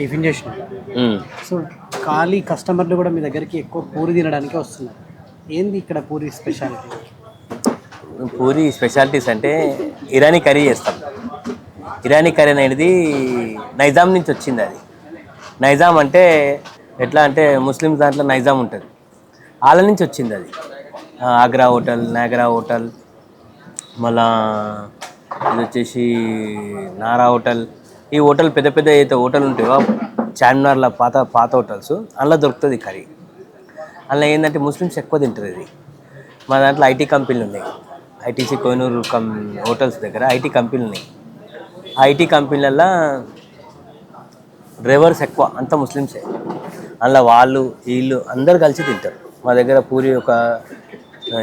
Tiffin చేసిన. So ఖాళీ కస్టమర్లు కూడా మీ దగ్గరికి ఎక్కువ పూరి తినడానికి వస్తున్నారు. ఏంది ఇక్కడ పూరి స్పెషాలిటీ? పూరి స్పెషాలిటీస్ అంటే ఇరానీ కర్రీ చేస్తాం. ఇరానీ కర్రీ అనేది నైజాం నుంచి వచ్చింది అది. నైజాం అంటే ఎట్లా అంటే ముస్లిమ్స్ దాంట్లో నైజాం ఉంటుంది. వాళ్ళ నుంచి వచ్చింది అది. ఆగ్రా హోటల్ నాగరా హోటల్ మళ్ళా ఇది వచ్చేసి నారా హోటల్ ఈ హోటల్ పెద్ద పెద్ద అయితే హోటల్ ఉంటాయో చార్మినార్ల పాత పాత హోటల్స్ అందులో దొరుకుతుంది కర్రీ. అందులో ఏంటంటే ముస్లిమ్స్ ఎక్కువ తింటారు ఇది. మా దాంట్లో ఐటీ కంపెనీలు ఉన్నాయి. ఐటీసీ కోనూరు కం హోటల్స్ దగ్గర ఐటీ కంపెనీలు ఉన్నాయి. ఆ ఐటీ కంపెనీలల్లో డ్రైవర్స్ ఎక్కువ అంత ముస్లిమ్సే. అందులో వాళ్ళు వీళ్ళు అందరు కలిసి తింటారు. మా దగ్గర పూరి ఒక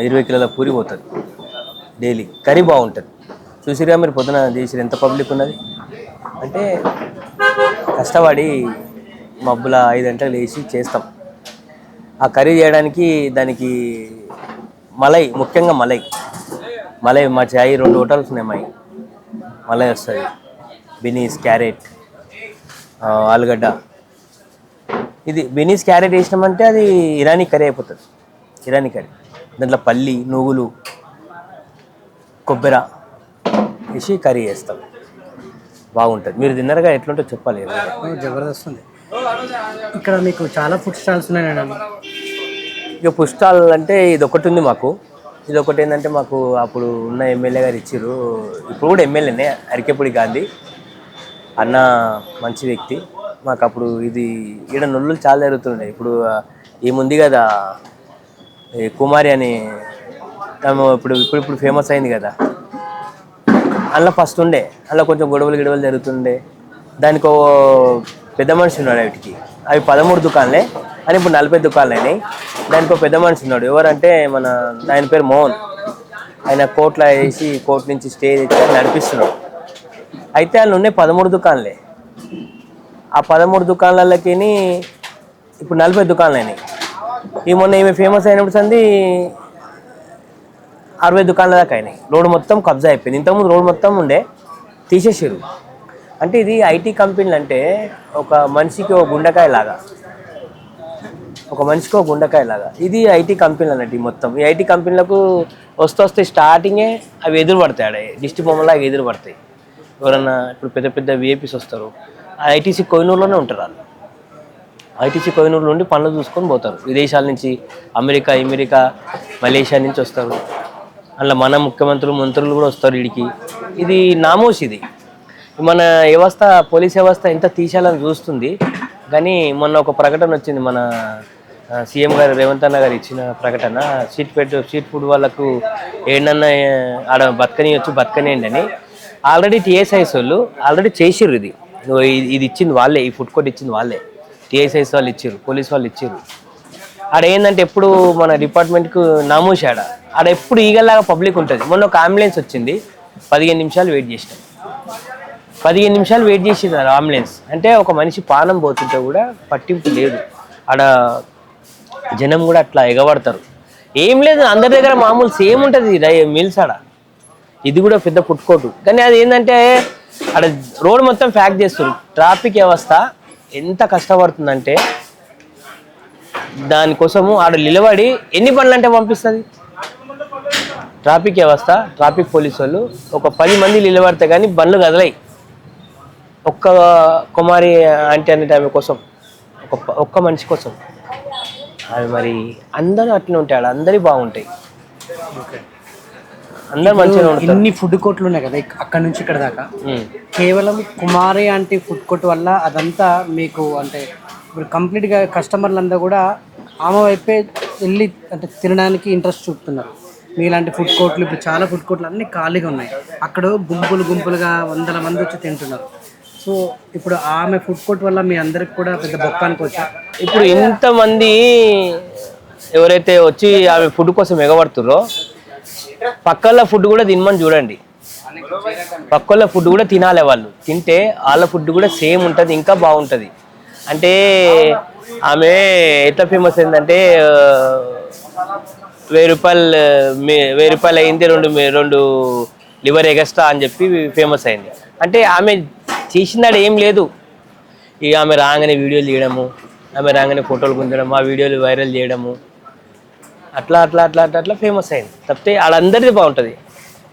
ఇరవై కిలోల పూరి పోతుంది. డైలీ. కర్రీ బాగుంటుంది. చూసిరా మీరు పొద్దున చేసిరు ఎంత పబ్లిక్ ఉన్నది? అంటే కష్టపడి మబ్బుల ఐదు గంటలు వేసి చేస్తాం. ఆ కర్రీ చేయడానికి దానికి మలై ముఖ్యంగా మలై. మలై మా చాయ్ రెండు హోటల్స్ ఉన్నాయి మాయి. మలై వస్తుంది. బినీస్ క్యారెట్ ఆలుగడ్డ. ఇది బినీస్ క్యారెట్ వేసినామంటే అది ఇరానీ కర్రీ అయిపోతుంది. ఇరానీ కర్రీ. దాంట్లో పల్లి నువ్వులు కొబ్బరి వేసి కర్రీ చేస్తాం. బాగుంటుంది. మీరు తిన్నారుగా ఎట్లుంటుందో చెప్పాలి జబర్దస్త్ ఉంది. ఇక్కడ మీకు చాలా ఫుడ్ స్టాల్స్ ఉన్నాయి మేడం ఇక పుష్టాలు అంటే ఇది ఒకటి ఉంది మాకు. ఇది ఒకటి ఏంటంటే మాకు అప్పుడు ఉన్న ఎమ్మెల్యే గారు ఇచ్చారు ఇప్పుడు కూడా ఎమ్మెల్యేనే అరికెపూడి గాంధీ. అన్న మంచి వ్యక్తి. మాకు అప్పుడు ఇది ఈడ నొల్లులు చాలా జరుగుతున్నాయి ఇప్పుడు ఏముంది కదా కుమారి అని ఇప్పుడు ఇప్పుడు ఇప్పుడు ఫేమస్ అయింది కదా. అందులో ఫస్ట్ ఉండే. అందులో కొంచెం గొడవలు గిడవలు జరుగుతుండే. దానికి ఓ పెద్ద మనిషి ఉన్నాడు వాటికి. అవి పదమూడు దుకాణాలే అని ఇప్పుడు నలభై దుకాణాలు అయినాయి. దానికి ఒక పెద్ద మనిషి ఉన్నాడు. ఎవరంటే మన ఆయన పేరు మోహన్. ఆయన కోర్టులో వేసి కోర్టు నుంచి స్టే తెచ్చి నడిపిస్తున్నాడు. అయితే వాళ్ళు ఉన్నాయి పదమూడు దుకాణాలే. ఆ పదమూడు దుకాణాలకి ఇప్పుడు నలభై దుకాణాలు అయినాయి. ఈ మొన్న ఈమె ఫేమస్ అయినప్పుడు సంది అరవై దుకాణాల దాకా అయినాయి. రోడ్డు మొత్తం కబ్జా అయిపోయింది. ఇంతకుముందు రోడ్డు మొత్తం ఉండే తీసేసారు అంటే ఇది ఐటీ కంపెనీలు అంటే ఒక మనిషికి ఒక గుండెకాయ లాగా ఒక మనిషికి ఒక గుండెకాయ లాగా ఇది ఐటీ కంపెనీలు అన్నట్టు ఈ మొత్తం. ఈ ఐటీ కంపెనీలకు వస్తూ వస్తే స్టార్టింగే అవి ఎదురు పడతాయి ఆడ. దిష్టి బొమ్మలాగా ఎదురు పడతాయి ఎవరన్నా ఇప్పుడు పెద్ద పెద్ద విఏపీస్ వస్తారు. ఆ ఐటీసీ కోహినూరులోనే ఉంటారు వాళ్ళు. ఐటీసీ కోహినూరు నుండి పనులు చూసుకొని పోతారు. విదేశాల నుంచి అమెరికా అమెరికా మలేషియా నుంచి వస్తారు. అందులో మన ముఖ్యమంత్రులు మంత్రులు కూడా వస్తారు వీడికి. ఇది నామోస్ ఇది. మన వ్యవస్థ పోలీస్ వ్యవస్థ ఎంత తీసేయాలని చూస్తుంది. కానీ మొన్న ఒక ప్రకటన వచ్చింది మన సీఎం గారు రేవంత్ అన్న గారు ఇచ్చిన ప్రకటన. సీట్ పెట్టు సీట్ ఫుడ్ వాళ్ళకు ఏంటన్నా ఆడ బతకని వచ్చి బతకనేయండి అని. ఆల్రెడీ టీఎస్ఐఎస్ వాళ్ళు ఆల్రెడీ చేసిర్రు ఇది. ఇది- ఇది ఇచ్చింది వాళ్ళే ఈ ఫుడ్ కోర్ట్ ఇచ్చింది వాళ్ళే. టీఎస్ఐఎస్ వాళ్ళు ఇచ్చారు పోలీస్ వాళ్ళు ఇచ్చారు ఆడ ఏంటంటే ఎప్పుడు మన డిపార్ట్మెంట్కు నామూసి ఆడ. ఆడ ఎప్పుడు ఈగల్లాగా పబ్లిక్ ఉంటుంది. మొన్న ఒక అంబులెన్స్ వచ్చింది. పదిహేను నిమిషాలు వెయిట్ చేసినాం. పదిహేను నిమిషాలు వెయిట్ చేసేదారు అంబులెన్స్ అంటే ఒక మనిషి పానం పోతుంటే కూడా పట్టింపు లేదు. ఆడ జనం కూడా అట్లా ఎగబడతారు. ఏం లేదు అందరి దగ్గర మామూలు సేమ్ ఉంటుంది మిల్స్ ఆడ. ఇది కూడా పెద్ద పుట్టుకోటు. కానీ అది ఏంటంటే ఆడ రోడ్ మొత్తం ప్యాక్ చేస్తారు ట్రాఫిక్ వ్యవస్థ ఎంత కష్టపడుతుందంటే దానికోసము ఆడ నిలబడి ఎన్ని పనులు అంటే పంపిస్తుంది? ట్రాఫిక్ వ్యవస్థ ట్రాఫిక్ పోలీసు వాళ్ళు ఒక పది మంది నిలబడితే కానీ బండ్లు కదలాయి ఒక్క కుమారి ఆంటీ అనే ఆమె కోసం ఒక ఒక్క మనిషి కోసం. అవి మరి అందరూ అట్లనే ఉంటాయి ఆడ అందరి బాగుంటాయి. అందరు మంచిగా ఉంటారు. ఇన్ని ఫుడ్ కోర్ట్లు ఉన్నాయి కదా అక్కడ నుంచి ఇక్కడ దాకా. కేవలం కుమారి అంటే ఫుడ్ కోర్ట్ వల్ల అదంతా మీకు అంటే ఇప్పుడు కంప్లీట్గా కస్టమర్లంతా కూడా ఆమె వైపే వెళ్ళి అంటే తినడానికి ఇంట్రెస్ట్ చూపుతున్నారు. మీలాంటి ఫుడ్ కోర్ట్లు ఇప్పుడు చాలా ఫుడ్ కోర్ట్లు అన్నీ ఖాళీగా ఉన్నాయి. అక్కడ గుంపులు గుంపులుగా వందల మంది వచ్చి తింటున్నారు. సో ఇప్పుడు ఆమె ఫుడ్ కోర్ట్ వల్ల మీ అందరికి కూడా పెద్ద బొక్క అనుకోవచ్చా ఇప్పుడు ఇంతమంది ఎవరైతే వచ్చి ఆమె ఫుడ్ కోసం ఎగబడుతుర్రో పక్కల ఫుడ్ కూడా తినమని చూడండి. పక్కల ఫుడ్ కూడా తినాలి వాళ్ళు. తింటే వాళ్ళ ఫుడ్ కూడా సేమ్ ఉంటుంది ఇంకా బాగుంటుంది. అంటే ఆమె ఎట్లా ఫేమస్ అయిందంటే వెయ్యి రూపాయలు మీ- వెయ్యి రూపాయలు అయింది రెండు మీ- రెండు లివర్ ఎగస్ట్రా అని చెప్పి ఫేమస్ అయింది. అంటే ఆమె చేసినాడు ఏం లేదు. ఇక ఆమె రాగానే వీడియోలు తీయడము ఆమె రాగానే ఫోటోలు గుంజడం ఆ వీడియోలు వైరల్ చేయడము అట్లా అట్లా అట్లా అట్లా అట్లా ఫేమస్ అయింది. తప్పితే వాళ్ళందరిది బాగుంటుంది.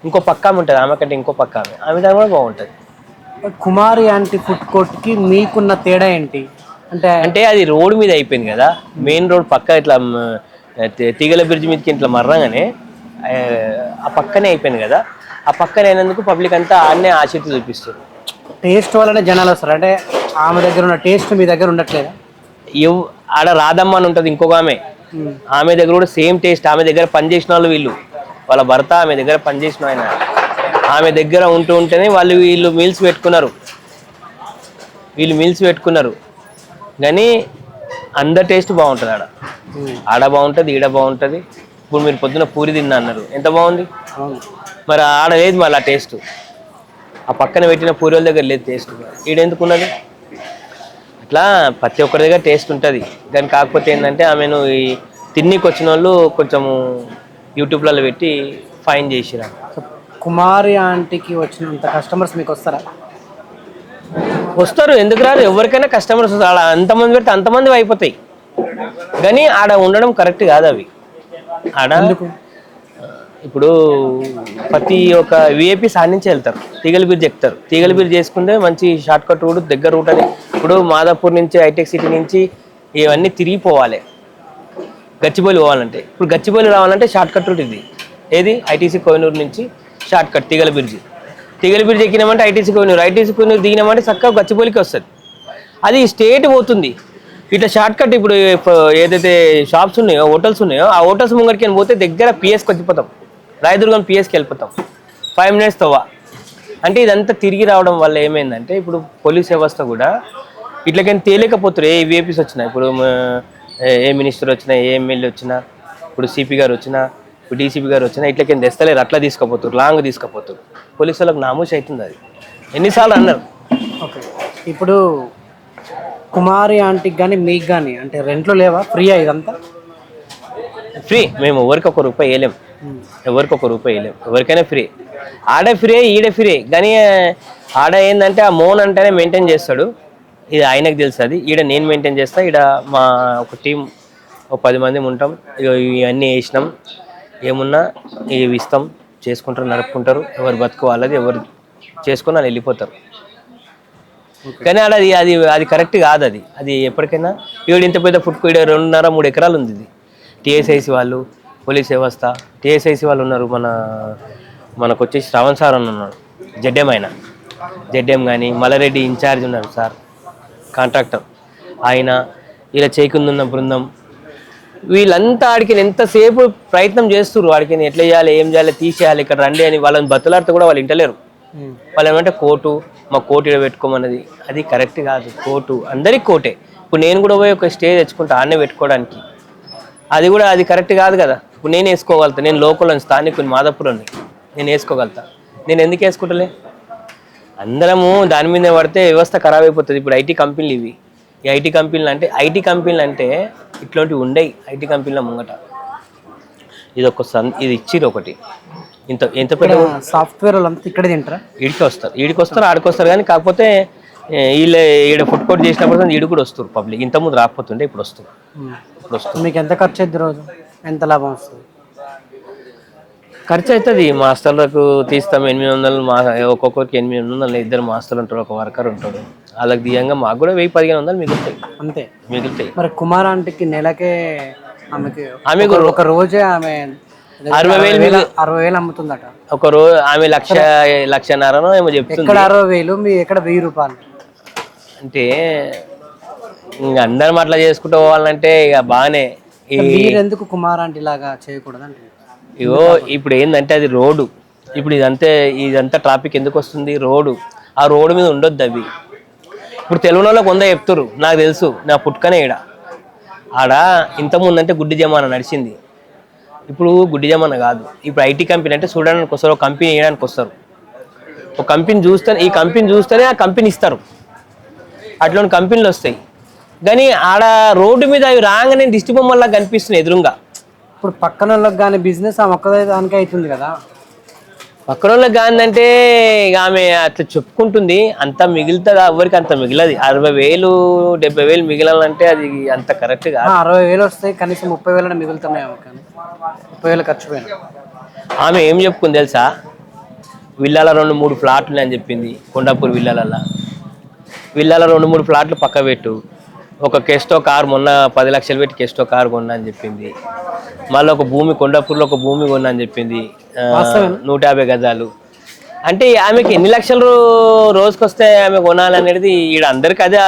ఇంకో పక్క ఆమె ఉంటుంది ఆమె కంటే ఇంకో పక్క ఆమె. ఆమె కూడా బాగుంటుంది. కుమారి ఆంటీ ఫుడ్ కోర్ట్కి మీకున్న తేడా ఏంటి? అంటే అంటే అది రోడ్ మీద అయిపోయింది కదా. మెయిన్ రోడ్ పక్క ఇట్లా తీగల బ్రిడ్జ్ మీదకి ఇట్లా మర్రంగానే ఆ, ఆ పక్కనే అయిపోయింది కదా. ఆ పక్కనే అయినందుకు పబ్లిక్ అంతా ఆడనే ఆసక్తి చూపిస్తారు టేస్ట్ వల్లనే జనాలు వస్తారు. అంటే ఆమె దగ్గర ఉన్న టేస్ట్ మీ దగ్గర ఉండట్లేదా? ఎవ్ ఆడ రాధమ్మ అని ఉంటుంది ఇంకొక ఆమె. ఆమె దగ్గర కూడా సేమ్ టేస్ట్. ఆమె దగ్గర పనిచేసిన వాళ్ళు వీళ్ళు. వాళ్ళ భర్త ఆమె దగ్గర పనిచేసిన ఆయన. ఆమె దగ్గర ఉంటూ ఉంటేనే వాళ్ళు వీళ్ళు మీల్స్ పెట్టుకున్నారు. వీళ్ళు మీల్స్ పెట్టుకున్నారు. కానీ అందరి టేస్ట్ బాగుంటుంది ఆడ. ఆడ బాగుంటుంది ఈడ బాగుంటుంది. ఇప్పుడు మీరు పొద్దున పూరి తిన్నా అన్నారు. ఎంత బాగుంది? మరి ఆడ లేదు మళ్ళీ ఆ టేస్ట్. ఆ పక్కన పెట్టిన పూరి వాళ్ళ దగ్గర లేదు టేస్ట్. ఈడెందుకు ఉన్నది? అట్లా ప్రతి ఒక్కరి దగ్గర టేస్ట్ ఉంటుంది. కానీ కాకపోతే ఏంటంటే ఆమెను ఈ తిన్నికి వచ్చిన వాళ్ళు కొంచెము యూట్యూబ్లలో పెట్టి ఫైన్ చేసిరా. కుమారి ఆంటీకి వచ్చినంత కస్టమర్స్ మీకు వస్తారా? వస్తారు ఎందుకు రారు? ఎవరికైనా కస్టమర్స్ వస్తారు. అంతమంది పెడితే అంతమంది అయిపోతాయి. కానీ ఆడ ఉండడం కరెక్ట్ కాదు అవి. ఆడ ఇప్పుడు ప్రతి ఒక్క విఐపి సాధించి వెళ్తారు. తీగల బ్రిడ్జ్ ఎక్కుతారు తీగల బ్రిడ్జ్ చేసుకుంటే మంచి షార్ట్ కట్ రూట్ దగ్గర రూట్ అని. ఇప్పుడు మాదాపూర్ నుంచి హైటెక్ సిటీ నుంచి ఇవన్నీ తిరిగిపోవాలి గచ్చిబౌలి పోవాలంటే. ఇప్పుడు గచ్చిబౌలి రావాలంటే షార్ట్ కట్ రూట్ ఇది. ఏది? ఐటీసీ కోహినూరు నుంచి షార్ట్ కట్ తీగల బ్రిడ్జ్ తీగల బ్రిడ్జ్ ఎక్కినామంటే ఐటీసీ కోహినూరు ఐటీసీ కోహినూరు దిగినామంటే చక్కగా గచ్చిపోలికి వస్తుంది. అది స్టేట్ పోతుంది. ఇట్లా షార్ట్ కట్ ఇప్పుడు ఏదైతే షాప్స్ ఉన్నాయో హోటల్స్ ఉన్నాయో ఆ హోటల్స్ ముంగడికి పోతే దగ్గర పిఎస్కి వచ్చిపోతాం. రాయదుర్గం పిఎస్కి వెళ్ళిపోతాం. ఫైవ్ మినిట్స్ తవ్వ అంటే ఇదంతా తిరిగి రావడం వల్ల ఏమైందంటే ఇప్పుడు పోలీస్ వ్యవస్థ కూడా ఇట్లకైనా తేలేకపోతారు ఏ విఏపీస్ వచ్చినా ఇప్పుడు ఏ- ఏ మినిస్టర్ వచ్చినా ఏ ఎమ్మెల్యే వచ్చినా ఇప్పుడు సిపి గారు వచ్చినా ఇప్పుడు డీసీపీ గారు వచ్చినా ఇట్లకైనా తెస్తలేరు అట్లా తీసుకుపోతారు లాంగ్ తీసుకుపోతారు పోలీసు వాళ్ళకి నామూష అవుతుంది అది. ఎన్నిసార్లు అన్నారు? ఓకే. ఇప్పుడు కుమారి ఆంటీకి కానీ మీకు కానీ అంటే రెంట్లు లేవా? ఫ్రీయా ఇదంతా? ఫ్రీ. మేము ఎవరికి ఒక రూపాయి వేయలేం. ఎవరికి ఒక రూపాయి వేయలేం. ఎవరికైనా ఫ్రీ. ఆడ ఫ్రీ ఈడ ఫ్రీ. కానీ ఆడ ఏంటంటే ఆ మోన్ అంటేనే మెయింటైన్ చేస్తాడు. ఇది ఆయనకు తెలుసు అది. ఈడ నేను మెయింటైన్ చేస్తా ఈడ మా ఒక టీం ఒక పది మంది ఉంటాం. ఇవన్నీ వేసినాం. ఏమున్నా ఇవి ఇస్తాం చేసుకుంటారు నడుపుకుంటారు. ఎవరు బతుకు వాళ్ళది ఎవరు చేసుకుని వాళ్ళు వెళ్ళిపోతారు. కానీ అది అది అది కరెక్ట్ కాదు అది. అది ఎప్పటికైనా ఈవిడ ఇంత పెద్ద ఫుడ్ ఈడ రెండున్నర మూడు ఎకరాలు ఉంది ఇది. టీఎస్ఐసి వాళ్ళు పోలీస్ వ్యవస్థ టీఎస్ఐసి వాళ్ళు ఉన్నారు మన మనకు వచ్చేసి శ్రవణ్ సార్ అని ఉన్నాడు. జడ్ఎం ఆయన. జడ్ఎం కానీ మల్లారెడ్డి ఇన్ఛార్జ్ ఉన్నారు సార్ కాంట్రాక్టర్. ఆయన ఇలా చేయకుందున్న బృందం వీళ్ళంతా ఆడికి ఎంతసేపు ప్రయత్నం చేస్తున్నారు వాడికి ఎట్లా చేయాలి ఏం చేయాలి తీసేయాలి ఇక్కడ రండి అని వాళ్ళని బతులాడితే కూడా వాళ్ళు ఇంటలేరు. వాళ్ళు ఏమంటే కోర్టు మా కోర్టు ఇక్కడ పెట్టుకోమన్నది. అది కరెక్ట్ కాదు. కోర్టు అందరికి కోర్టే ఇప్పుడు నేను కూడా పోయి ఒక స్టే తెచ్చుకుంటా ఆడనే పెట్టుకోవడానికి. అది కూడా అది కరెక్ట్ కాదు కదా. ఇప్పుడు నేను వేసుకోగలుగుతా. నేను లోకల్ స్థానికుని మాదాపురంని నేను వేసుకోగలుగుతా. నేను ఎందుకు వేసుకుంటలే? అందరము దాని మీద పడితే వ్యవస్థ ఖరాబ్ అయిపోతుంది. ఇప్పుడు ఐటీ కంపెనీలు ఇవి. ఈ ఐటీ కంపెనీలు అంటే ఐటీ కంపెనీలు అంటే ఇట్లాంటివి ఉండయి ఐటీ కంపెనీల ముంగట. ఇది ఒక సన్ ఇది ఇచ్చిరు ఒకటి. ఇంత ఎంత పెద్ద సాఫ్ట్వేర్ వాళ్ళంతా ఇక్కడే తింటారా? ఈడికి వస్తారు ఈడికి వస్తారు ఆడికి వస్తారు కానీ కాకపోతే వీళ్ళ ఈడ ఫుడ్ కోర్ట్ చేసినప్పుడు ఈడు కూడా వస్తారు పబ్లిక్ ఇంతకుముందు రాకపోతుండే ఇప్పుడు వస్తారు. ఇప్పుడు వస్తారు. మీకు ఎంత ఖర్చు అవుతుంది రోజు? ఎంత లాభం వస్తుంది? ఖర్చు అవుతుంది మాస్టర్లకు తీస్తాం ఎనిమిది వందలు మా ఒక్కొక్కరికి ఎనిమిది వందలు ఇద్దరు మాస్టర్లు ఉంటారు ఒక వర్కర్ ఉంటాడు. వాళ్ళకి దియంగా మాకు కూడా వెయ్యి పదిహేను వందలు మిగులుతాయి అంతే. మిగులుతాయి మరి కుమార్ ఆంటీకి నెలకే ఆమెకి ఆమెకు ఒక- రోజే ఆమె అరవై వేలు అరవై వేలు అమ్ముతుందట. ఒక రోజు ఆమె లక్ష లక్షన్నరనో ఏమో చెప్తుంది. ఎక్కడ అరవై వేలు మీ ఎక్కడ వెయ్యి రూపాయలు? అంటే ఇంక అందరం అట్లా చేసుకుంటూ పోవాలంటే ఇక బాగానే ఎందుకు కుమార్ ఆంటీ లాగా చేయకూడదు అంటే ఇగో ఇప్పుడు ఏంటంటే అది రోడ్డు. ఇప్పుడు ఇదంతే ఇదంతా ట్రాఫిక్ ఎందుకు వస్తుంది? రోడ్డు. ఆ రోడ్డు మీద ఉండొద్దు అవి. ఇప్పుడు తెలుగు వాళ్ళకి వంద చెప్తారు నాకు తెలుసు నా పుట్టుకనే ఈడ. ఆడ ఇంతకుముందు అంటే గుడ్డి జమానా నడిచింది. ఇప్పుడు గుడ్డి జమానా కాదు. ఇప్పుడు ఐటీ కంపెనీ అంటే చూడడానికి వస్తారు ఒక కంపెనీ వేయడానికి వస్తారు. ఒక కంపెనీ చూస్తే ఈ కంపెనీ చూస్తేనే ఆ కంపెనీ ఇస్తారు. అట్లాంటి కంపెనీలు వస్తాయి. కానీ ఆడ రోడ్డు మీద అవి రాగానే దిష్టి బొమ్మల్లా కనిపిస్తున్నాయి ఎదురుగా. ఇప్పుడు పక్కన వాళ్ళకి కానీ బిజినెస్ ఆ ఒక్కదే దానికే అవుతుంది కదా. పక్కన వాళ్ళకి కాదంటే ఇక ఆమె అట్లా చెప్పుకుంటుంది. అంత మిగులుతుందా? ఎవరికి అంత మిగిలది? అరవై వేలు డెబ్బై వేలు మిగిలాలంటే అది అంత కరెక్ట్ కాదు. అరవై వేలు వస్తాయి కనీసం ముప్పై వేలు మిగులుతున్నాయేమో కానీ. ముప్పై వేలు ఖర్చు పోయినా. ఆమె ఏం చెప్పుకుంది తెలుసా? విల్లాల రెండు మూడు ఫ్లాట్లు ఉన్నాయని చెప్పింది. కొండాపూర్ విల్లాలల్లో. విల్లాల రెండు మూడు ఫ్లాట్లు పక్క పెట్టు ఒక కెస్టో కార్ మొన్న పది లక్షలు పెట్టి కెస్టో కార్ కొన్నా అని చెప్పింది. మళ్ళీ ఒక భూమి కొండాపూర్లో ఒక భూమి కొన్నా అని చెప్పింది. నూట యాభై గజాలు. అంటే ఆమెకి ఎన్ని లక్షలు రోజుకొస్తే ఆమె కొనాలనేది ఈడ అందరికి అదే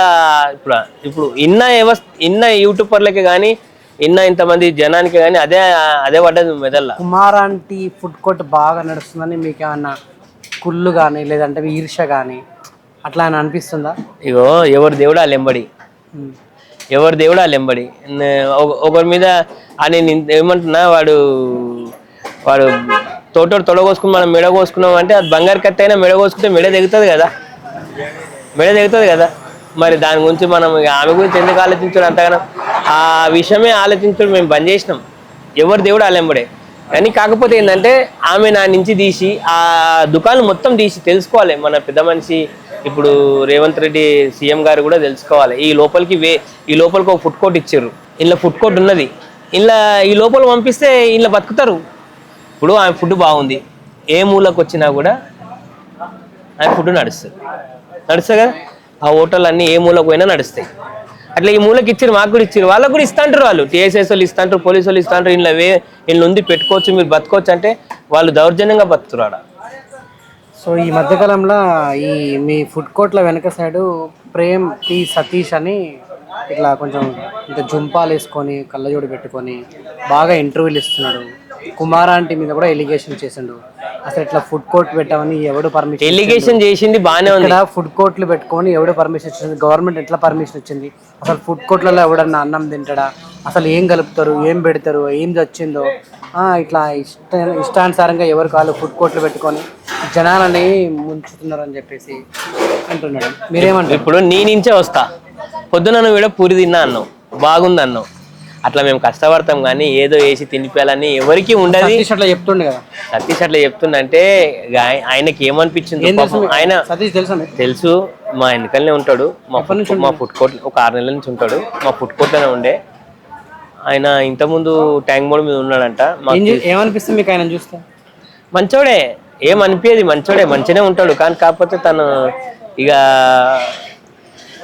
ఇప్పుడు ఇప్పుడు ఇన్న వ్యవస్థ ఇన్న యూట్యూబర్లకి కానీ ఇన్న ఇంతమంది జనానికి కానీ అదే అదే పడ్డది మెదల్లో కుమారాంటి ఫుడ్ కోర్ట్ బాగా నడుస్తుందని మీకు ఏమన్నా కుళ్ళు కానీ లేదంటే ఈర్ష కానీ అట్లా అని అనిపిస్తుందా? ఇగో ఎవరి దేవుడు వాళ్ళు ఎంబడి ఉమ్. ఎవరి దేవుడు వాళ్ళు ఎంబడి ఒక- ఒకరి మీద ఆ నేను ఏమంటున్నా వాడు వాడు తోటోడు తొడగోసుకుని మనం మెడ కోసుకున్నాం అంటే అది బంగారు కత్తి అయినా మెడ కోసుకుంటే మెడ దిగుతుంది కదా. మెడ దిగుతుంది కదా. మరి దాని గురించి మనం ఆమె గురించి ఎందుకు ఆలోచించడం అంతగానో? ఆ విషయమే ఆలోచించడం మేము బంద్ చేసినాం. ఎవరి దేవుడు వాళ్ళెంబడే కానీ కాకపోతే ఏంటంటే ఆమె నా నుంచి తీసి ఆ దుకాణం మొత్తం తీసి తెలుసుకోవాలి మన పెద్ద మనిషి ఇప్పుడు రేవంత్ రెడ్డి సీఎం గారు కూడా తెలుసుకోవాలి. ఈ లోపలికి వే ఈ లోపలికి ఒక ఫుడ్ కోర్ట్ ఇచ్చారు ఇంట్లో ఫుడ్ కోర్ట్ ఉన్నది. ఇలా ఈ లోపల పంపిస్తే ఇలా బతుకుతారు. ఇప్పుడు ఆమె ఫుడ్ బాగుంది. ఏ మూలకు వచ్చినా కూడా ఆయన ఫుడ్ నడుస్తుంది. నడుస్తుంది కదా? ఆ హోటల్ అన్నీ ఏ మూలకు పోయినా నడుస్తాయి. అట్లా ఈ మూలకి ఇచ్చారు మాకు కూడా ఇచ్చారు వాళ్ళకు కూడా ఇస్తాంటారు వాళ్ళు. టీఎస్ఎస్ వాళ్ళు ఇస్తాంటారు పోలీసు వాళ్ళు ఇస్తాంటారు ఇంట్లో వే వీళ్ళు ఉంది పెట్టుకోవచ్చు మీరు బతకొచ్చు అంటే వాళ్ళు దౌర్జన్యంగా బతుకుతారు ఆడ. సో ఈ మధ్యకాలంలో ఈ మీ ఫుడ్ కోర్ట్ల వెనక సైడు ప్రేమ్ టి సతీష్ అని ఇట్లా కొంచెం ఇంత జుంపాలు వేసుకొని కళ్ళజోడు పెట్టుకొని బాగా ఇంటర్వ్యూలు ఇస్తున్నాడు. కుమారాంటి మీద కూడా ఎలిగేషన్ చేసిండు. అసలు ఇట్లా ఫుడ్ కోర్ట్ పెట్టామని ఎవడు పర్మిషన్ ఎలిగేషన్ చేసింది బాగానే ఉంది. ఫుడ్ కోర్ట్లు పెట్టుకొని ఎవడు పర్మిషన్ ఇచ్చింది గవర్నమెంట్ ఎట్లా పర్మిషన్ ఇచ్చింది? అసలు ఫుడ్ కోర్ట్లలో ఎవడన్నా అన్నం తింటాడా? అసలు ఏం కలుపుతారు? ఏం పెడతారు? ఏం చచ్చిందో? ఆ, ఇట్లా ఇష్ట ఇష్టానుసారంగా ఎవరు కాళ్ళు ఫుడ్ కోర్ట్లు పెట్టుకొని జనాలని ముంచుతున్నారు అని చెప్పేసి అంటున్నాడు. మీరేమంటారు? ఇప్పుడు నీ నుంచే వస్తా. పొద్దున నువ్వు కూడా పూరి తిన్నా అన్నావు. బాగుంది అన్నావు. అట్లా మేము కష్టపడతాం కానీ ఏదో వేసి తినిపించాలని ఎవరికి ఉండదు. సతీష్ అట్లా చెప్తుండే కదా. సతీష్ అట్లా ఆయ- ఆయనకి ఏమనిపించింది? ఆయన సతీష్ తెలుసా? తెలుసు. మా వెనకలనే ఉంటాడు. మా ఫుడ్ మా ఫుడ్ కోర్ట్ ఒక ఆరు నెలల నుంచి ఉంటాడు. మా ఫుడ్ కోర్ట్లోనే ఉండే. ఆయన ఇంతకుముందు ట్యాంక్ బోర్డ్ మీద ఉన్నాడంట. మాకు ఏమనిపిస్తుంది మీకు ఆయన చూస్తే? మంచోడే. ఏం అనిపించేది మంచోడే మంచిగానే ఉంటాడు. కానీ కాకపోతే తను ఇక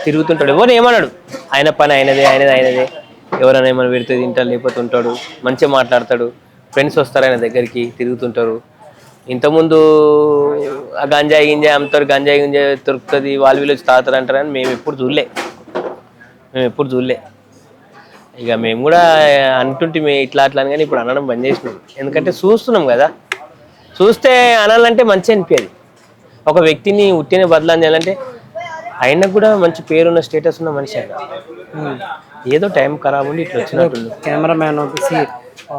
తిరుగుతుంటాడు. ఎవరు ఏమన్నాడు? ఆయన పని ఆయనదే ఆయనదే ఆయనదే. ఎవరైనా ఏమైనా పెడితే తింటాడు లేకపోతే ఉంటాడు. మంచిగా మాట్లాడతాడు. ఫ్రెండ్స్ వస్తారు ఆయన దగ్గరికి తిరుగుతుంటారు. ఇంతకుముందు ఆ గంజాయి గింజాయి అమ్ముతారు గంజాయి గింజాయి దొరుకుతుంది వాళ్ళు వీళ్ళు వచ్చి తాగుతారు అంటారని మేము ఎప్పుడు చూడలే. మేము ఎప్పుడు చూడలే. ఇక మేము కూడా అంటుంటే ఇట్లా అట్లా అని కానీ ఇప్పుడు అనడం బంద్ చేసినాం. ఎందుకంటే చూస్తున్నాం కదా. చూస్తే అనాలంటే మంచి అనిపించేది ఒక వ్యక్తిని ఉట్టినే బదలాం చేయాలంటే ఆయనకు కూడా మంచి పేరున్న స్టేటస్ ఉన్న మనిషి ఆయన. ఏదో టైం ఖరాబ్ ఉండి ఇట్లా వచ్చినట్టుంది. కెమెరామ్యాన్ వచ్చేసి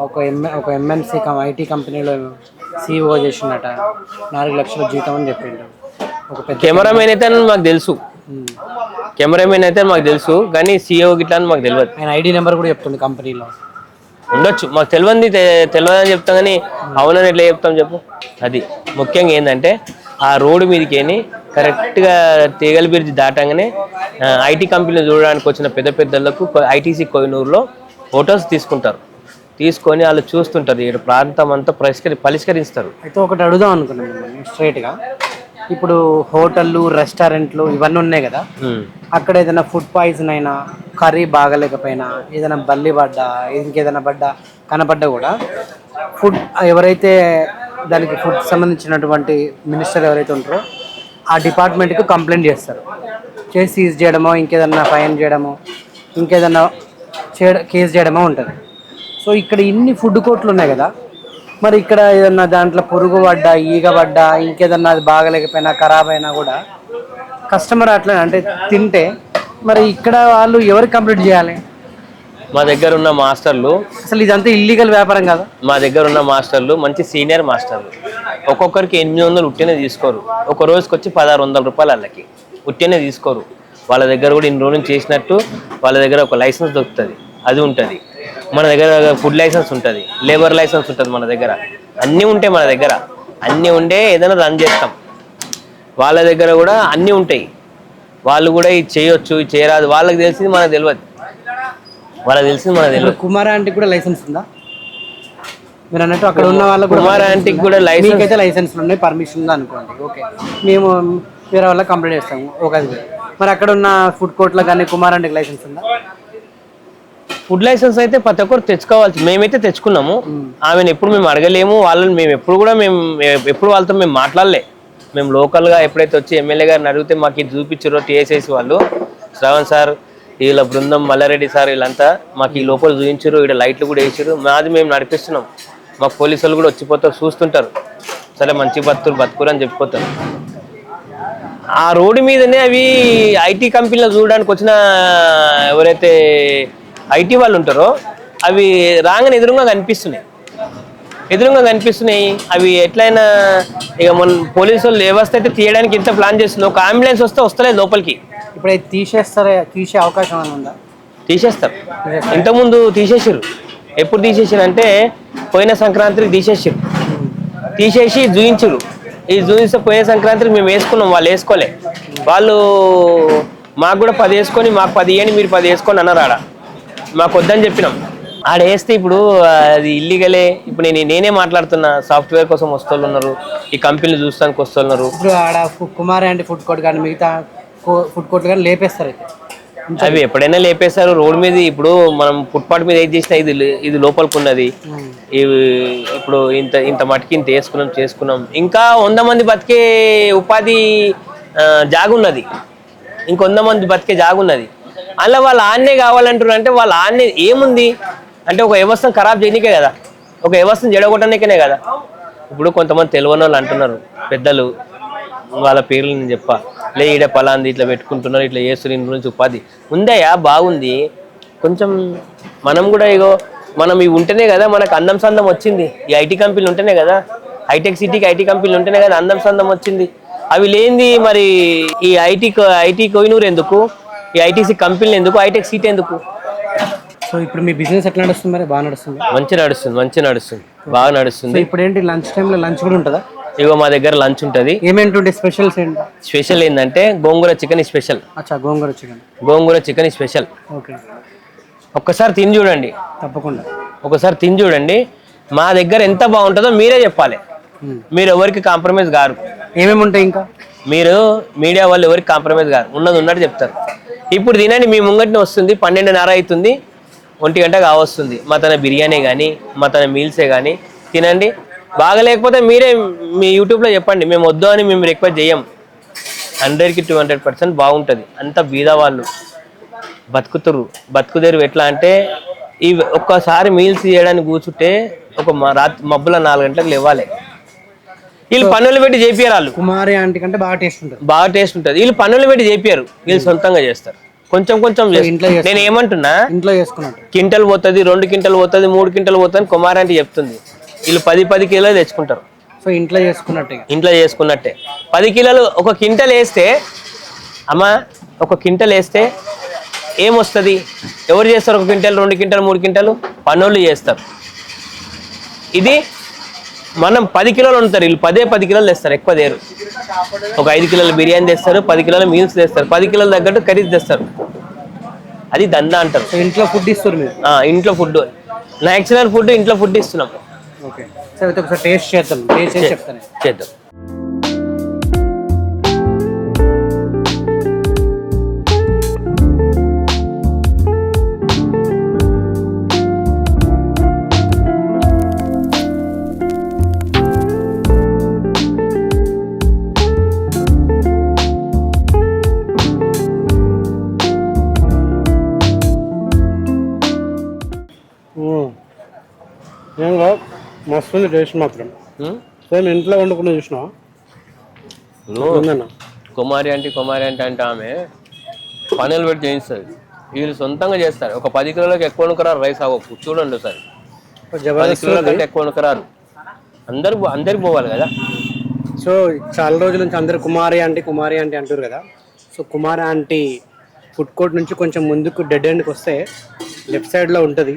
ఒక ఎంఎ ఒక ఎంఎన్సీ ఐటీ కంపెనీలో సీఈఓ చేసిండట నాలుగు లక్షల జీతం అని చెప్పిండు. ఒక పెద్ద కెమెరామెన్ అయితే అని మాకు తెలుసు. కెమెరామెన్ అయితే మాకు తెలుసు కానీ సీఈఓ గిట్లా అని మాకు తెలియదు ఆయన ఐడి నెంబర్ కూడా చెప్తుంది కంపెనీలో. ఉండొచ్చు మాకు తెలియంది తెలియదని చెప్తాం కానీ అవునని ఎట్లా చెప్తాం చెప్పు. అది ముఖ్యంగా ఏంటంటే ఆ రోడ్డు మీదకి వెళ్ళి కరెక్ట్గా తీగల బ్రిడ్జ్ దాటంగానే ఐటీ కంపెనీలు చూడడానికి వచ్చిన పెద్ద పెద్దలకు ఐటీసీ కోహినూరులో ఫొటోస్ తీసుకుంటారు. తీసుకొని వాళ్ళు చూస్తుంటారు ఈ ప్రాంతం అంతా పరిష్కరి పరిష్కరిస్తారు. అయితే ఒకటి అడుగుదాం అనుకున్నాను స్ట్రైట్గా ఇప్పుడు హోటళ్ళు రెస్టారెంట్లు ఇవన్నీ ఉన్నాయి కదా. అక్కడ ఏదైనా ఫుడ్ పాయిజన్ అయినా కర్రీ బాగలేకపోయినా ఏదైనా బల్లి పడ్డా ఇంకేదైనా పడ్డా కనపడ్డా కూడా ఫుడ్ ఎవరైతే దానికి ఫుడ్ సంబంధించినటువంటి మినిస్టర్ ఎవరైతే ఉంటారో ఆ డిపార్ట్మెంట్కి కంప్లైంట్ చేస్తారు. చేసి సీజ్ చేయడమో ఇంకేదన్నా ఫైన్ చేయడమో ఇంకేదన్నా చేయడ కేసు చేయడమో ఉంటుంది. సో ఇక్కడ ఇన్ని ఫుడ్ కోర్ట్లు ఉన్నాయి కదా మరి ఇక్కడ ఏదన్నా దాంట్లో పురుగు పడ్డా ఈగ పడ్డా ఇంకేదన్నా అది బాగలేకపోయినా ఖరాబ్ అయినా కూడా కస్టమర్ అట్లా అంటే తింటే మరి ఇక్కడ వాళ్ళు ఎవరు కంప్లీట్ చేయాలి? మా దగ్గర ఉన్న మాస్టర్లు అసలు ఇదంతా ఇల్లీగల్ వ్యాపారం కదా? మా దగ్గర ఉన్న మాస్టర్లు మంచి సీనియర్ మాస్టర్లు. ఒక్కొక్కరికి ఎనిమిది వందలు ఉట్టినే తీసుకోరు. ఒక రోజుకి వచ్చి పదహారు వందల రూపాయలు వాళ్ళకి ఉట్టినే తీసుకోరు. వాళ్ళ దగ్గర కూడా ఇన్ని రోజులు చేసినట్టు వాళ్ళ దగ్గర ఒక లైసెన్స్ దొరుకుతుంది. అది ఉంటుంది. మన దగ్గర ఫుడ్ లైసెన్స్ ఉంటుంది. లేబర్ లైసెన్స్ ఉంటుంది మన దగ్గర. అన్నీ ఉంటాయి మన దగ్గర. అన్నీ ఉండే ఏదైనా రన్ చేస్తాం. వాళ్ళ దగ్గర కూడా అన్నీ ఉంటాయి. వాళ్ళు కూడా ఇది చేయొచ్చు ఇది చేయరాదు. వాళ్ళకి తెలిసింది మనకు తెలియదు. వాళ్ళకి తెలిసింది మనకు తెలియదు. కుమార్ ఆంటీకి కూడా లైసెన్స్ ఉందా? మీరు అన్నట్టు అక్కడ ఉన్న వాళ్ళకి కూడా కుమార్ ఆంటీకి? కూడా లైసెన్స్ మీకైతే లైసెన్స్ ఉన్నాయి పర్మిషన్ ఉందా అనుకోండి. ఓకే మేము వేరే వాళ్ళకి కంప్లైంట్ చేస్తాము. ఒక మరి అక్కడ ఉన్న ఫుడ్ కోర్ట్లో కానీ కుమార్ ఆంటీకి లైసెన్స్ ఉందా? ఫుడ్ లైసెన్స్ అయితే ప్రతి ఒక్కరు తెచ్చుకోవాల్సి మేమైతే తెచ్చుకున్నాము. ఆమెను ఎప్పుడు మేము అడగలేము. వాళ్ళని మేము ఎప్పుడు కూడా మేము ఎప్పుడు వాళ్ళతో మేము మాట్లాడలే. మేము లోకల్గా ఎప్పుడైతే వచ్చి ఎమ్మెల్యే గారిని అడిగితే మాకు ఇది చూపించారో టీఎస్ఐసి వాళ్ళు. శ్రవణ్ సార్ వీళ్ళ బృందం మల్లారెడ్డి సార్ వీళ్ళంతా మాకు ఈ లోపల చూపించారు. ఇక్కడ లైట్లు కూడా వేసారు. మాది మేము నడిపిస్తున్నాం. మాకు పోలీసు వాళ్ళు కూడా వచ్చిపోతారు చూస్తుంటారు. సరే మంచి బతుకులు బతుకులు అని చెప్పిపోతారు. ఆ రోడ్డు మీదనే అవి ఐటీ కంపెనీలో చూడడానికి వచ్చిన ఎవరైతే ఐటీ వాళ్ళు ఉంటారో అవి రాగానే ఎదురుగా కనిపిస్తున్నాయి. ఎదురుగా కనిపిస్తున్నాయి అవి ఎట్లయినా ఇక మన పోలీసు వాళ్ళు వ్యవస్థ అయితే తీయడానికి ఎంత ప్లాన్ చేస్తుంది ఒక అంబులెన్స్ వస్తే వస్తలేదు లోపలికి. ఇప్పుడు అది తీసేస్తారే తీసే అవకాశం ఏమైనా ఉందా? తీసేస్తారు. ఇంతకుముందు తీసేసారు ఎప్పుడు తీసేసారు అంటే పోయిన సంక్రాంతికి తీసేసారు తీసేసి చూయించరు ఈ చూపిస్తే పోయిన సంక్రాంతికి మేము వేసుకున్నాం వాళ్ళు వేసుకోలే. వాళ్ళు మాకు కూడా పది వేసుకొని మాకు పది ఇవ్వండి మీరు పది వేసుకొని అన్నారు ఆడ. మాకు వద్దని చెప్పినాం. ఆడ వేస్తే ఇప్పుడు అది ఇల్లీగలే ఇప్పుడు నేను నేనే మాట్లాడుతున్నా సాఫ్ట్వేర్ కోసం వస్తోళ్ళు ఉన్నారు ఈ కంపెనీలు చూస్తానికి వస్తున్నారు ఇప్పుడు ఆడ కుమార్ ఆంటీ ఫుడ్ కోర్ట్ కానీ మిగతా ఫుడ్ కోర్ట్ కానీ లేపేస్తారు అయితే. అవి ఎప్పుడైనా లేపేశారు రోడ్ మీద ఇప్పుడు మనం ఫుట్పాత్ మీద ఏది చేసినా ఇది ఇది లోపలికి ఉన్నది ఇవి ఇప్పుడు ఇంత ఇంత మటుకి ఇంత వేసుకున్నాం చేసుకున్నాం. ఇంకా వంద మంది బతికే ఉపాధి జాగున్నది. ఇంకొంద మంది బతికే జాగున్నది. అలా వాళ్ళు ఆన్నే కావాలంటారు అంటే వాళ్ళ ఆన్నే ఏముంది? అంటే ఒక వ్యవస్థను ఖరాబ్ చేయనికే కదా. ఒక వ్యవస్థను జడగొట్టడానికనే కదా. ఇప్పుడు కొంతమంది తెలియని వాళ్ళు అంటున్నారు పెద్దలు వాళ్ళ పేర్లు నేను చెప్పా. లే ఈడ పలాంది ఇట్లా పెట్టుకుంటున్నారు ఇట్లా చేస్తున్న ఇంటి నుంచి ఉపాధి. ఉందయా బాగుంది. కొంచెం మనం కూడా ఇగో మనం ఇవి ఉంటేనే కదా మనకు అందం సందం వచ్చింది. ఈ ఐటీ కంపెనీలు ఉంటేనే కదా. హైటెక్ సిటీకి ఐటీ కంపెనీలు ఉంటేనే కదా అందం సందం వచ్చింది. అవి లేనిది మరి ఈ ఐటీ ఐటీ కోయినూరు ఎందుకు? ఈ ఐటీసీ కంపెనీలు ఎందుకు? హైటెక్ సిటీ ఎందుకు? సో ఇప్పుడు మీ బిజినెస్ ఎట్లా నడుస్తుంది మరి? బాగా నడుస్తుంది. మంచి నడుస్తుంది మంచి నడుస్తుంది. బాగా నడుస్తుంది. ఇప్పుడు ఏంటి లంచ్ టైంలో లంచ్ కూడా ఉంటుందా? ఇగో మా దగ్గర లంచ్ ఉంటుంది. ఏమేంటుంటే స్పెషల్స్ ఏంటి? స్పెషల్ ఏంటంటే గోంగూర చికెన్ స్పెషల్. అచ్చా gongura chicken. Gongura chicken special. Okay. ఒక్కసారి తిని చూడండి. తప్పకుండా. ఒకసారి తిని చూడండి. మా దగ్గర ఎంత బాగుంటుందో మీరే చెప్పాలి. మీరు ఎవరికి కాంప్రమైజ్ గారు ఏమేమి ఉంటాయి ఇంకా? మీరు మీడియా వాళ్ళు ఎవరికి కాంప్రమైజ్ గారు ఉన్నది ఉన్నట్టు చెప్తారు. ఇప్పుడు తినండి మీ ముంగటిని వస్తుంది పన్నెండున్నర అవుతుంది ఒంటి గంట కావస్తుంది. మా తన బిర్యానీ కానీ మా తన మీల్సే కానీ తినండి. బాగలేకపోతే మీరే మీ యూట్యూబ్లో చెప్పండి మేము వద్దు అని మేము రిక్వెస్ట్ చేయం. హండ్రెడ్కి టూ హండ్రెడ్ పర్సెంట్ బాగుంటుంది. అంత బీదవాళ్ళు బతుకుతురు. బతుకుదేరు ఎట్లా అంటే ఈ ఒక్కసారి మీల్స్ చేయడానికి కూర్చుంటే ఒక మ- రాత్రి మబ్బుల నాలుగు గంటలకు లేవాలి. వీళ్ళు పన్నులు పెట్టి చేపియారు వాళ్ళు. కుమారి ఆంటీ కంటే బాగా టేస్ట్ ఉంటుంది. బాగా టేస్ట్ ఉంటుంది. వీళ్ళు పన్నులు పెట్టి చేపియారు వీళ్ళు సొంతంగా చేస్తారు. కొంచెం కొంచెం. ఇంట్లో. నేను ఏమంటున్నా? ఇంట్లో చేసుకున్నట్టు. క్వింటల్ పోతుంది రెండు క్వింటల్ పోతుంది మూడు క్వింటల్ పోతుంది కుమార్ అంటే చెప్తుంది. వీళ్ళు పది పది కిలోలు తెచ్చుకుంటారు. సో ఇంట్లో చేసుకున్నట్టు. ఇంట్లో చేసుకున్నట్టే. పది కిలోలు ఒక క్వింటల్ వేస్తే అమ్మ ఒక క్వింటల్ వేస్తే ఏమొస్తుంది? ఎవరు చేస్తారు ఒక క్వింటల్ రెండు క్వింటల్ మూడు క్వింటల్ పనులు చేస్తారు. ఇది మనం పది కిలోలు ఉంటారు వీళ్ళు పదే పది కిలోలు తెస్తారు ఎక్కువ దేరు ఒక ఐదు కిలోల బిర్యానీ తెస్తారు పది కిలోల మీల్స్ తెస్తారు పది కిలోల తగ్గట్టు కర్రీస్ తెస్తారు. అది దందా అంటారు. ఇంట్లో ఫుడ్ ఇస్తారు మీరు? ఇంట్లో ఫుడ్ నేచురల్ ఫుడ్ ఇంట్లో ఫుడ్ ఇస్తున్నాం. ఓకే. సరే ఒకసారి టేస్ట్ చేద్దాం. టేస్ట్ చేద్దాం. మస్తు ఉంది టేస్ట్ మాత్రం? సేమ్ ఇంట్లో నువ్వు ఉందన్న? కుమారి అంటే కుమారి అంటే అంటే ఆమె పనులు పెట్టి చేయిస్తుంది. వీళ్ళు సొంతంగా చేస్తారు. ఒక పది కిలోలకు ఎక్కువ వణుకరారు రైస్ అవ్వకు చూడండి ఒకసారి. పది కిలోల కంటే ఎక్కువ వణుకరారు అందరు అందరికి పోవాలి కదా. సో చాలా రోజుల నుంచి అందరు కుమారి ఆంటీ కుమారి ఆంటీ అంటారు కదా. So Kumari aunty food court నుంచి కొంచెం ముందుకు డెడ్ ఎండ్కి వస్తే లెఫ్ట్ సైడ్లో ఉంటుంది.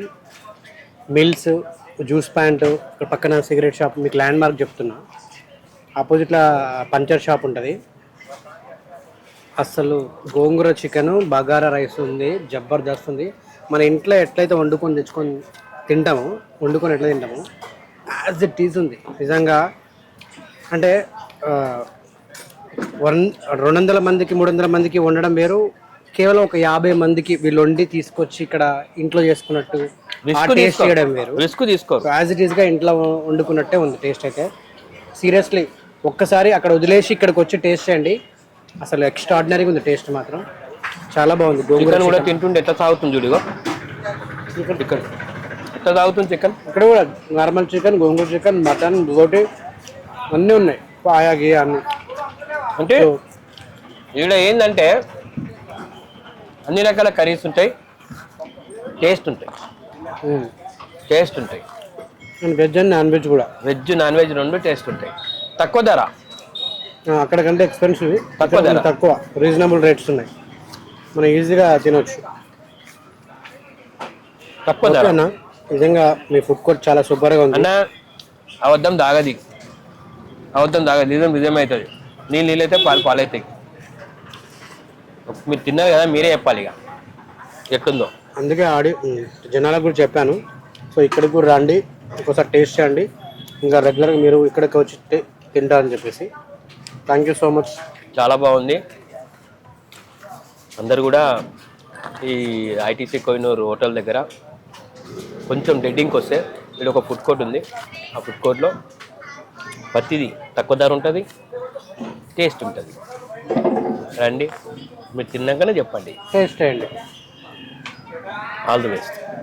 మిల్స్ జ్యూస్ ప్యాంట్ ఇక్కడ పక్కన సిగరెట్ షాప్ మీకు ల్యాండ్ మార్క్ చెప్తున్నా. ఆపోజిట్లో పంచర్ షాప్ ఉంటుంది. అస్సలు గోంగూర చికెను బగారా రైస్ ఉంది జబర్దస్త్ ఉంది. మన ఇంట్లో ఎట్లయితే వండుకొని తెచ్చుకొని తింటాము వండుకొని ఎట్లా తింటాము యాజ్ ఇట్ ఈజ్ ఉంది. నిజంగా అంటే వన్ రెండు వందల మందికి మూడు వందల మందికి వండడం వేరు. కేవలం ఒక యాభై మందికి వీళ్ళు వండి తీసుకొచ్చి ఇక్కడ ఇంట్లో చేసుకున్నట్టు టేస్ట్ చేయడం వేరు. రిస్క్ తీసుకోరు. యాజ్ ఇట్ ఈస్గా ఇంట్లో వండుకున్నట్టే ఉంది టేస్ట్ అయితే. సీరియస్లీ ఒక్కసారి అక్కడ వదిలేసి ఇక్కడికి వచ్చి టేస్ట్ చేయండి. అసలు ఎక్స్ట్రాడినరీగా ఉంది టేస్ట్ మాత్రం. చాలా బాగుంది. గోంగూర చికెన్ కూడా తింటుంటే ఎట్లా సాగుతుంది చూడు ఇగో? ఇక్కడ ఎట్లా సాగుతుంది చికెన్ ఇక్కడ కూడా normal chicken gongura chicken mutton రోటీ అన్నీ ఉన్నాయి. పాయా గియా అన్ని. అంటే ఈడ ఏంటంటే అన్ని రకాల కర్రీస్ ఉంటాయి టేస్ట్ ఉంటాయి. టేస్ట్ ఉంటాయి. And veg and non veg కూడా. వెజ్ నాన్ వెజ్ రెండు టేస్ట్ ఉంటాయి. తక్కువ ధర? ఆ, అక్కడికంటే ఎక్స్పెన్సివ్ తక్కువ ధర. తక్కువ. రీజనబుల్ రేట్స్ ఉన్నాయి. మనం ఈజీగా తినొచ్చు. తక్కువ ధర. ఓకేనా? నిజంగా మీ ఫుడ్ కోర్ట్ చాలా సూపర్గా ఉంది. అన్న అబద్ధం దాగది అబద్ధం దాగది నిజం నిజం అవుతుంది నీళ్ళు నీళ్ళైతే పాలు పాలవుతాయి మీరు తిన్నారు కదా మీరే చెప్పాలి ఇక. ఎట్లుందో. అందుకే ఆడి జనాలకు కూడా చెప్పాను. సో ఇక్కడికి కూడా రండి ఒకసారి టేస్ట్ చేయండి. ఇంకా రెగ్యులర్గా మీరు ఇక్కడికి వచ్చి తింటారని చెప్పేసి. థ్యాంక్ యూ సో మచ్ చాలా బాగుంది. అందరు కూడా ఈ ఐటీసీ కోయినూరు హోటల్ దగ్గర కొంచెం డెడ్డింగ్కి వస్తే ఇక్కడ ఒక ఫుడ్ కోర్ట్ ఉంది. ఆ ఫుడ్ కోర్ట్లో ప్రతిదీ తక్కువ ధర ఉంటుంది టేస్ట్ ఉంటుంది. రండి మీరు తిన్నాకనే చెప్పండి. టేస్ట్ చేయండి. All the best.